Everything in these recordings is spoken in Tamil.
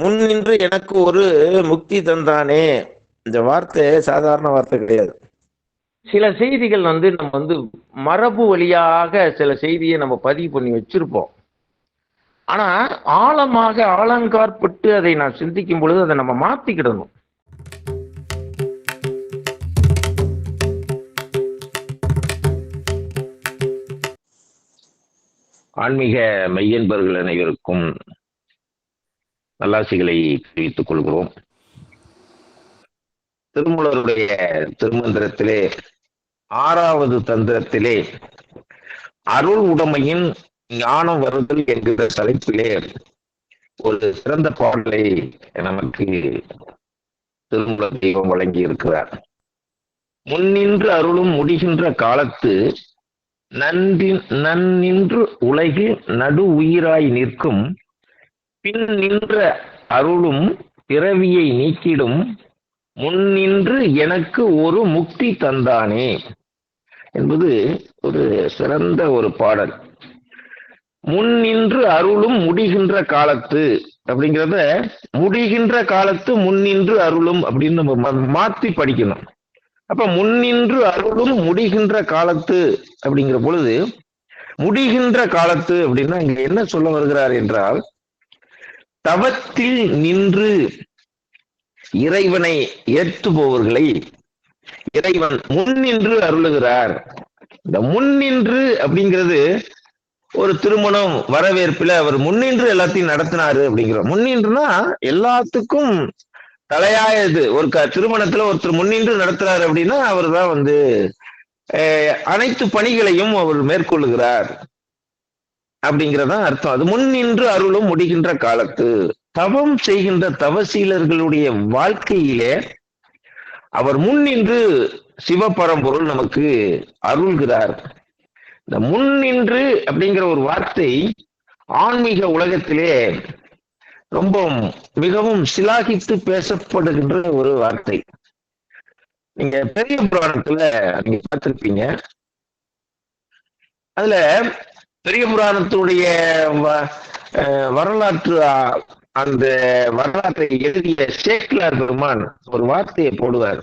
முன் நின்று எனக்கு ஒரு முக்தி தந்தானே. இந்த வார்த்தை சாதாரண வார்த்தை கிடையாது. சில செய்திகள் வந்து நம்ம வந்து மரபு வழியாக சில செய்தியை நம்ம பதிவு பண்ணி வச்சிருப்போம். ஆனா ஆழமாக ஆலங்காற்பட்டு அதை நான் சிந்திக்கும் பொழுது அதை நம்ம மாத்திக்கிடணும். ஆன்மீக மெய்யன்பர்கள் அனைவருக்கும் நல்லாசிகளை தெரிவித்துக் கொள்கிறோம். திருமூலருடைய திருமந்திரத்திலே ஆறாவது தந்திரத்திலே அருள் உடைமையின் ஞானம் வருதல் என்கிற தலைப்பிலே ஒரு சிறந்த பாடலை நமக்கு திருமூல தெய்வம் வழங்கி இருக்கிறார் முன்னின்று அருளும் முடிகின்ற காலத்து நன்றின் நன்னின்று உலகில் நடு உயிராய் நிற்கும் பின் நின்ற அருளும் பிறவியை நீக்கிடும் முன்னின்று எனக்கு ஒரு முக்தி தந்தானே என்பது ஒரு சிறந்த ஒரு பாடல். முன்னின்று அருளும் முடிகின்ற காலத்து அப்படிங்கிறத முடிகின்ற காலத்து முன்னின்று அருளும் அப்படின்னு நம்ம மா- மாத்தி படிக்கணும். அப்ப முன்னின்று அருளும் முடிகின்ற காலத்து அப்படிங்கிற பொழுது முடிகின்ற காலத்து அப்படின்னா இங்க என்ன சொல்ல வருகிறார் என்றால் தவத்தில் நின்று இறைவனை ஏற்றுபவர்களை இறைவன் முன்னின்று அருளுகிறார். இந்த முன்னின்று அப்படிங்கிறது ஒரு திருமணம் வரவேற்பில் அவர் முன்னின்று எல்லாத்தையும் நடத்தினாரு அப்படிங்கிறோம். முன்னின்றுனா எல்லாத்துக்கும் தலையாயது. ஒரு க திருமணத்துல ஒருத்தர் முன்னின்று நடத்துறாரு அப்படின்னா அவர் தான் வந்து அஹ், அனைத்து பணிகளையும் அவர் மேற்கொள்ளுகிறார். அப்படிங்கறதான் அர்த்தம். அது முன்னின்று அருளும் முடிகின்ற காலத்து. தவம் செய்கின்ற தவசீலர்களுடைய வாழ்க்கையிலே அவர் முன் நின்று சிவபரம்பொருள் நமக்கு அருள்கிறார். இந்த முன் நின்று அப்படிங்கிற ஒரு வார்த்தை ஆன்மீக உலகத்திலே ரொம்ப மிகவும் சிலாகித்து பேசப்படுகின்ற ஒரு வார்த்தை. நீங்க பெரிய புராணத்துல நீங்க பார்த்திருப்பீங்க. அதுல பெரிய புராணத்துடைய வ- வரலாற்று அந்த வரலாற்றை எழுதிய சேக்கிலார் பெருமான் ஒரு வார்த்தையை போடுவார்.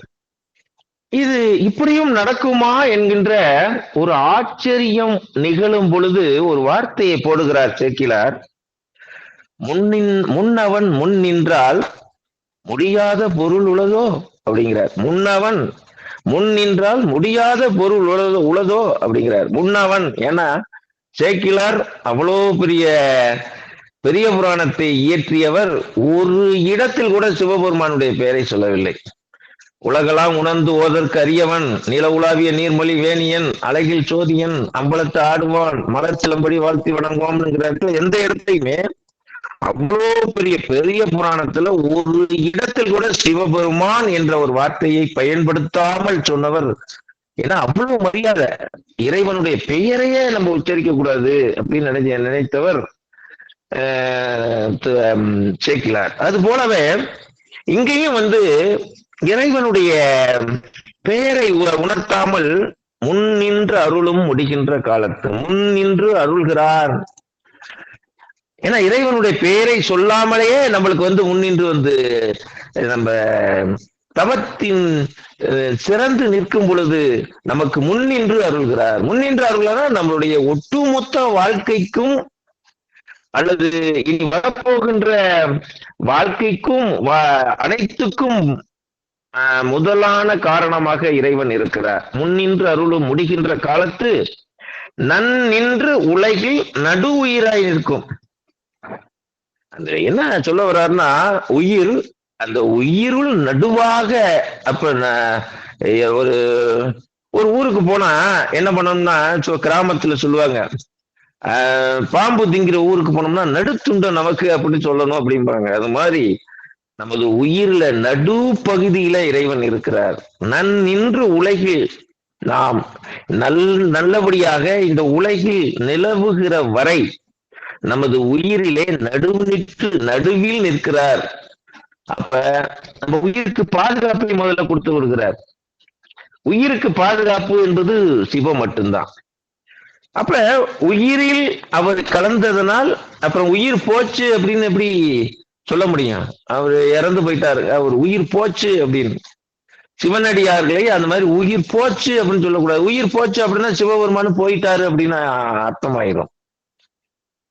இது இப்படியும் நடக்குமா என்கின்ற ஒரு ஆச்சரியம் நிகழும் பொழுது ஒரு வார்த்தையை போடுகிறார் சேக்கிலார் முன்னின் முன்னவன் முன் நின்றால் முடியாத பொருள் உளதோ? அப்படிங்கிறார். முன்னவன் முன் நின்றால் முடியாத பொருள் உளதோ உளதோ? அப்படிங்கிறார். முன்னவன் ஏன்னா சேக்கிலார் அவ்வளோ பெரிய பெரிய புராணத்தை இயற்றியவர் ஒரு இடத்தில் கூட சிவபெருமானுடைய பெயரை சொல்லவில்லை. உலகெல்லாம் உணர்ந்து ஓதற்கு அரியவன் நில உலாவிய நீர்மொழி வேணியன் அழகில் சோதியன் அம்பலத்து ஆடுவான் மலர்ச்சிலம்படி வாழ்த்தி வணங்குவான்ங்கிற இடத்துல எந்த இடத்தையுமே அவ்வளோ பெரிய பெரிய புராணத்துல ஒரு இடத்தில் கூட சிவபெருமான் என்ற ஒரு வார்த்தையை பயன்படுத்தாமல் சொன்னவர் ஏன்னா அவ்வளவு மரியாதை. இறைவனுடைய பெயரையே நம்ம உச்சரிக்க கூடாது அப்படின்னு நினைச்ச நினைத்தவர் ஆஹ் சேக்கிலார். அது போலவே இங்கேயும் வந்து இறைவனுடைய பெயரை உணர்த்தாமல் முன் நின்று அருளும் முடிகின்ற காலத்து முன் நின்று அருள்கிறார். ஏன்னா இறைவனுடைய பெயரை சொல்லாமலேயே நம்மளுக்கு வந்து முன்னின்று வந்து நம்ம தவத்தின் அஹ், சிறந்து நிற்கும் பொழுது நமக்கு முன்னின்று அருள்கிறார். முன்னின்று அருள்கிறார் நம்மளுடைய ஒட்டுமொத்த வாழ்க்கைக்கும் அல்லது இனி வரப்போகின்ற வாழ்க்கைக்கும் அனைத்துக்கும் ஆஹ், முதலான காரணமாக இறைவன் இருக்கிறார். முன்னின்று அருளும் முடிகின்ற காலத்து நன் நின்று உலகில் நடு உயிராய் நிற்கும் என்ன சொல்ல வர்றாருன்னா உயிர் அந்த உயிருள் நடுவாக அப்ப ஒரு ஒரு ஊருக்கு போனா என்ன பண்ணணும்னா சோ கிராமத்துல சொல்லுவாங்க ஆஹ், பாம்பு திங்கிற ஊருக்கு போனோம்னா நடுத்துண்ட நமக்கு அப்படின்னு சொல்லணும் அப்படிம்பாங்க. அது மாதிரி நமது உயிர்ல நடு பகுதியில இறைவன் இருக்கிறார். நன் நின்று உலகில் நாம் நல் நல்லபடியாக இந்த உலகில் நிலவுகிற வரை நமது உயிரிலே நடுநிற்று நடுவில் நிற்கிறார். அப்ப நம்ம உயிருக்கு பாதுகாப்பை முதல்ல கொடுத்து விடுகிறார். உயிருக்கு பாதுகாப்பு என்பது சிவம் மட்டும்தான். அப்ப உயிரில் அவர் கலந்ததனால் அப்புறம் உயிர் போச்சு அப்படின்னு எப்படி சொல்ல முடியும்? அவர் இறந்து போயிட்டாரு. அவர் உயிர் போச்சு அப்படின்னு. சிவனடியார்களை அந்த மாதிரி உயிர் போச்சு அப்படின்னு சொல்லக்கூடாது. உயிர் போச்சு அப்படின்னா சிவபெருமானு போயிட்டாரு அப்படின்னு அர்த்தமாயிரும்.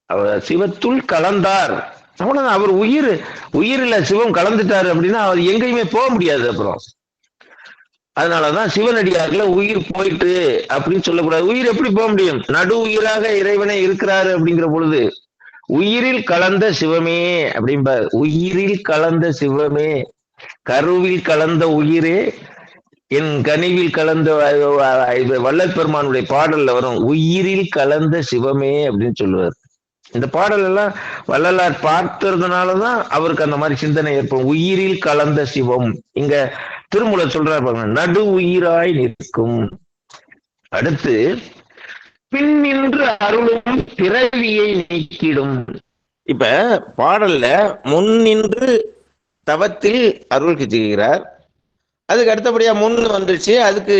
அவர் சிவத்துள் கலந்தார். அவ்வளவுதான் அவர் உயிர் உயிரில சிவம் கலந்துட்டாரு அப்படின்னா அவர் எங்கேயுமே போக முடியாது அப்புறம். அதனாலதான் சிவனடியார்ல உயிர் போயிட்டு அப்படின்னு சொல்லக்கூடாது. உயிர் எப்படி போக முடியும்? நடு உயிராக இறைவனே இருக்கிறாரு அப்படிங்கிற பொழுது உயிரில் கலந்த சிவமே அப்படிம்பார். உயிரில் கலந்த சிவமே கருவில் கலந்த உயிரே என் கனிவில் கலந்த வல்லற்பெருமானுடைய பாடல்ல வரும் உயிரில் கலந்த சிவமே அப்படின்னு சொல்லுவார். இந்த பாடல் எல்லாம் வள்ளலார் பார்த்ததுனாலதான் அவருக்கு அந்த மாதிரி சிந்தனை ஏற்படும். உயிரில் கலந்த சிவம். இங்க திருமூலர் சொல்றாரு பாருங்க நடு உயிராய் நிற்கும். அடுத்து பின் நின்று அருளும் பிறவியை நீக்கிடும். இப்ப பாடல்ல முன் நின்று தவத்தில் அருள் செய்கிறார் அதுக்கு அடுத்தபடியா முன் வந்துருச்சு. அதுக்கு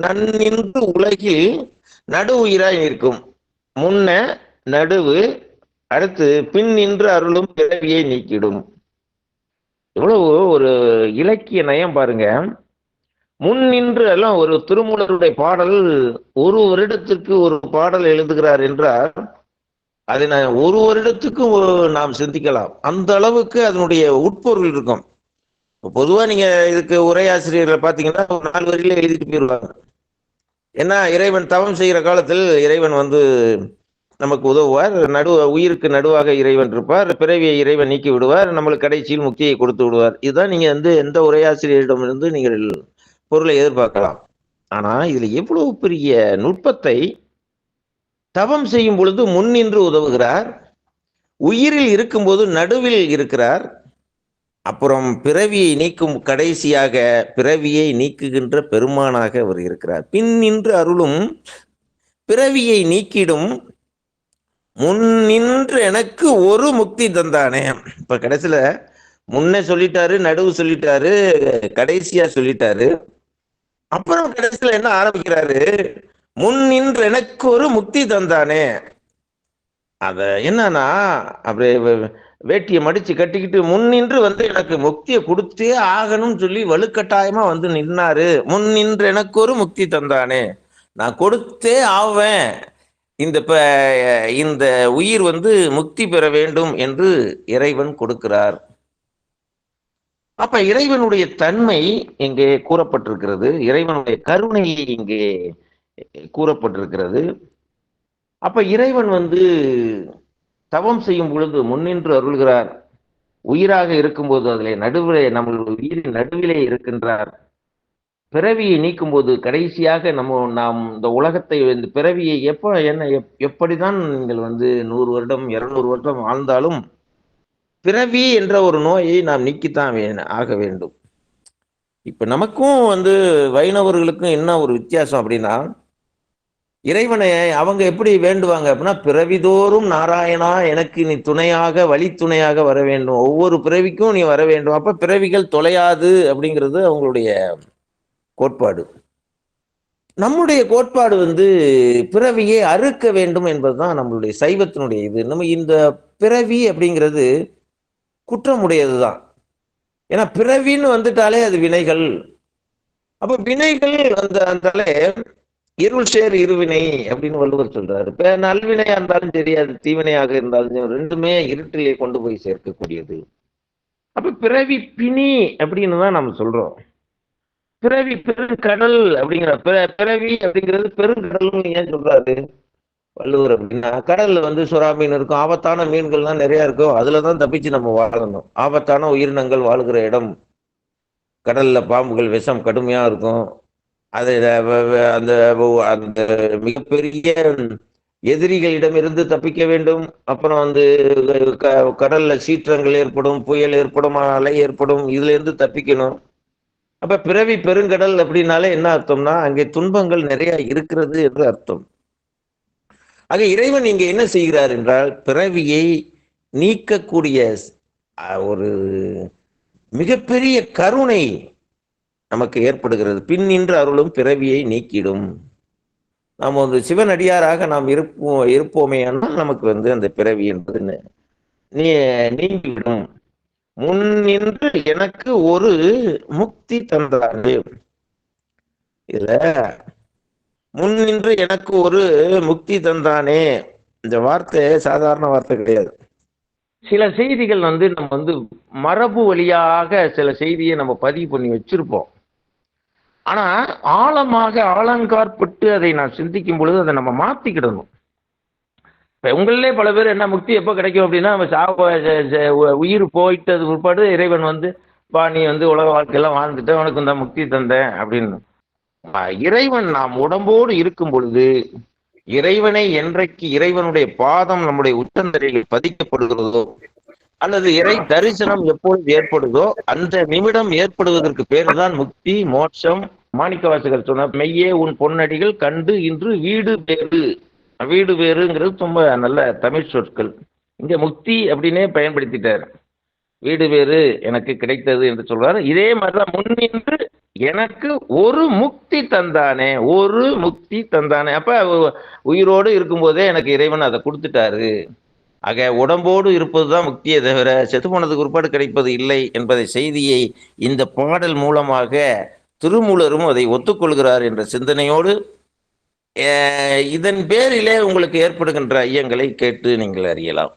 நன்னின்று உலகில் நடு உயிராய் நிற்கும். முன்ன நடுவு அடுத்து பின் நின்று அருளும் பிறவியை நீக்கிடும். எவ்வளவு ஒரு இலக்கிய நயம் பாருங்க. முன் நின்று எல்லாம் ஒரு திருமூலருடைய பாடல் ஒரு வருடத்திற்கு ஒரு பாடல் எழுதுகிறார் என்றால் அதை நான் ஒரு வருடத்துக்கும் நாம் சிந்திக்கலாம். அந்த அளவுக்கு அதனுடைய உட்பொருள் இருக்கும். பொதுவா நீங்க இதுக்கு உரையாசிரியர்களை பார்த்தீங்கன்னா ஒரு நாலு வரையில எழுதிட்டு போயிடுவாங்க. ஏன்னா இறைவன் தவம் செய்கிற காலத்தில் இறைவன் வந்து நமக்கு உதவுவார். நடு உயிருக்கு நடுவாக இறைவன் இருப்பார். பிறவியை இறைவன் நீக்கி விடுவார். நம்மளுக்கு கடைசியில் முக்தியை கொடுத்து விடுவார். இதுதான் நீங்க வந்து எந்த உரையாசிரியரிடமிருந்து நீங்கள் பொருளை எதிர்பார்க்கலாம். ஆனா இதுல எவ்வளவு பெரிய நுட்பத்தை தவம் செய்யும் பொழுது முன்னின்று உதவுகிறார். உயிரில் இருக்கும்போது நடுவில் இருக்கிறார். அப்புறம் பிறவியை நீக்கும் கடைசியாக பிறவியை நீக்குகின்ற பெருமானாக அவர் இருக்கிறார். பின் நின்று அருளும் பிறவியை நீக்கிடும் முன் நின்று எனக்கு ஒரு முக்தி தந்தானே. இப்ப கடைசியில முன்ன சொல்லிட்டாரு நடுவு சொல்லிட்டாரு கடைசியா சொல்லிட்டாரு. அப்புறம் கடைசியில என்ன ஆரம்பிக்கிறாரு? முன் நின்று எனக்கு ஒரு முக்தி தந்தானே. அத என்னன்னா அப்படியே வேட்டியை மடிச்சு கட்டிக்கிட்டு முன் நின்று வந்து எனக்கு முக்தியை கொடுத்தே ஆகணும்னு சொல்லி வலுக்கட்டாயமா வந்து நின்னாரு. முன் நின்று எனக்கு ஒரு முக்தி தந்தானே. நான் கொடுத்தே ஆவேன். இந்த இந்த உயிர் வந்து முக்தி பெற வேண்டும் என்று இறைவன் கொடுக்கிறார். அப்ப இறைவனுடைய தன்மை இங்கே கூறப்பட்டிருக்கிறது. இறைவனுடைய கருணை இங்கே கூறப்பட்டிருக்கிறது. அப்ப இறைவன் வந்து தவம் செய்யும் பொழுது முன்னின்று அருள்கிறார். உயிராக இருக்கும்போது அதிலே நடுவிலே நம்மளுடைய உயிரின் நடுவிலே இருக்கின்றார். பிறவியை நீக்கும் போது கடைசியாக நம்ம நாம் இந்த உலகத்தை இந்த பிறவியை எப்போ என்ன எப்படி தான் நீங்கள் வந்து நூறு வருடம் இரநூறு வருடம் வாழ்ந்தாலும் பிறவி என்ற ஒரு நோயை நாம் நீக்கித்தான் வே ஆக வேண்டும். இப்போ நமக்கும் வந்து வைணவர்களுக்கும் என்ன ஒரு வித்தியாசம் அப்படின்னா இறைவனை அவங்க எப்படி வேண்டுவாங்க அப்படின்னா பிறவிதோறும் நாராயணா எனக்கு நீ துணையாக வழி துணையாக வர வேண்டும். ஒவ்வொரு பிறவிக்கும் நீ வர வேண்டும். அப்போ பிறவிகள் தொலையாது அப்படிங்கிறது அவங்களுடைய கோட்பாடு. நம்முடைய கோட்பாடு வந்து பிறவியை அறுக்க வேண்டும் என்பதுதான் நம்மளுடைய சைவத்தினுடைய இது. நம்ம இந்த பிறவி அப்படிங்கிறது குற்றமுடையது தான் ஏன்னா பிறவின்னு வந்துட்டாலே அது வினைகள். அப்ப வினைகள் அந்த இருள் சேர் இருவினை அப்படின்னு வள்ளுவர் சொல்றாரு. இப்ப நல்வினையா இருந்தாலும் சரி அது தீவினையாக இருந்தாலும் ரெண்டுமே இருட்டிலே கொண்டு போய் சேர்க்கக்கூடியது. அப்ப பிறவி பிணி அப்படின்னு தான் நம்ம சொல்றோம். பிறவி பெருங்கடல் அப்படிங்கிற பிறவி அப்படிங்கிறது பெருங்கடல்னு ஏன் சொல்றாரு? வள்ளுவர் அப்படின்னா கடல்ல வந்து சுறா மீன் இருக்கும் ஆபத்தான மீன்கள் தான் நிறைய இருக்கும் அதுலதான் தப்பிச்சு நம்ம வாழணும். ஆபத்தான உயிரினங்கள் வாழ்கிற இடம். கடல்ல பாம்புகள் விஷம் கடுமையா இருக்கும். அது அந்த அந்த மிகப்பெரிய எதிரிகளிடமிருந்து தப்பிக்க வேண்டும். அப்புறம் வந்து கடல்ல சீற்றங்கள் ஏற்படும் புயல் ஏற்படும் அலை ஏற்படும் இதுல இருந்து தப்பிக்கணும். அப்ப பிறவி பெருங்கடல் அப்படின்னாலே என்ன அர்த்தம்னா அங்கே துன்பங்கள் நிறைய இருக்கிறது என்று அர்த்தம். ஆக இறைவன் இங்கே என்ன செய்கிறார் என்றால் பிறவியை நீக்கக்கூடிய ஒரு மிகப்பெரிய கருணை நமக்கு ஏற்படுகிறது. பின் நின்று அருளும் பிறவியை நீக்கிடும். நாம் வந்து சிவனடியாராக நாம் இருப்போம் இருப்போமே ஆனால் நமக்கு வந்து அந்த பிறவி என்பது நீ நீங்கிவிடும். முன் நின்று எனக்கு ஒரு முக்தி தந்தாரு இதுல முன் நின்று எனக்கு ஒரு முக்தி தந்தானே. இந்த வார்த்தை சாதாரண வார்த்தை கிடையாது. சில செய்திகள் வந்து நம்ம வந்து மரபு வழியாக சில செய்தியை நம்ம பதிவு பண்ணி வச்சிருப்போம். ஆனா ஆழமாக ஆலங்காற்பட்டு அதை நான் சிந்திக்கும் பொழுது அதை நம்ம மாத்திக்கிடணும். இப்ப உங்களிலே பல பேர் என்ன முக்தி எப்போ கிடைக்கும் அப்படின்னா நம்ம சாவ உயிர் போயிட்டது பிற்பாடு இறைவன் வந்து பா நீ வந்து உலக வாழ்க்கையெல்லாம் வாழ்ந்துட்ட உனக்கு இந்த முக்தி தந்தேன் அப்படின்னு. இறைவன் நாம் உடம்போடு இருக்கும் பொழுது இறைவனை என்றைக்கு இறைவனுடைய பாதம் நம்முடைய உச்சந்தரையில் பதிக்கப்படுகிறதோ அல்லது இறை தரிசனம் எப்பொழுது ஏற்படுதோ அந்த நிமிடம் ஏற்படுவதற்கு பேர் தான் முக்தி மோட்சம். மாணிக்கவாசகர் சொன்ன மெய்யே உன் பொன்னடிகள் கண்டு இன்று வீடு பேரு வீடு வேறுங்கிறது ரொம்ப நல்ல தமிழ் சொற்கள். இங்கே முக்தி அப்படின்னே பயன்படுத்திட்டார். வீடு வேறு எனக்கு கிடைத்தது என்று சொல்றாரு. இதே மாதிரிதான் முன்னின்று எனக்கு ஒரு முக்தி தந்தானே ஒரு முக்தி தந்தானே. அப்ப உயிரோடு இருக்கும்போதே எனக்கு இறைவன் அதை கொடுத்துட்டாரு. ஆக உடம்போடு இருப்பதுதான் முக்தியை தவிர செத்து போனதுக்கு உட்பாடு கிடைப்பது இல்லை என்பதை செய்தியை இந்த பாடல் மூலமாக திருமூலரும் அதை ஒத்துக்கொள்கிறார் என்ற சிந்தனையோடு இதன் பேரிலே உங்களுக்கு ஏற்படுகின்ற ஐயங்களை கேட்டு நீங்கள் அறியலாம்.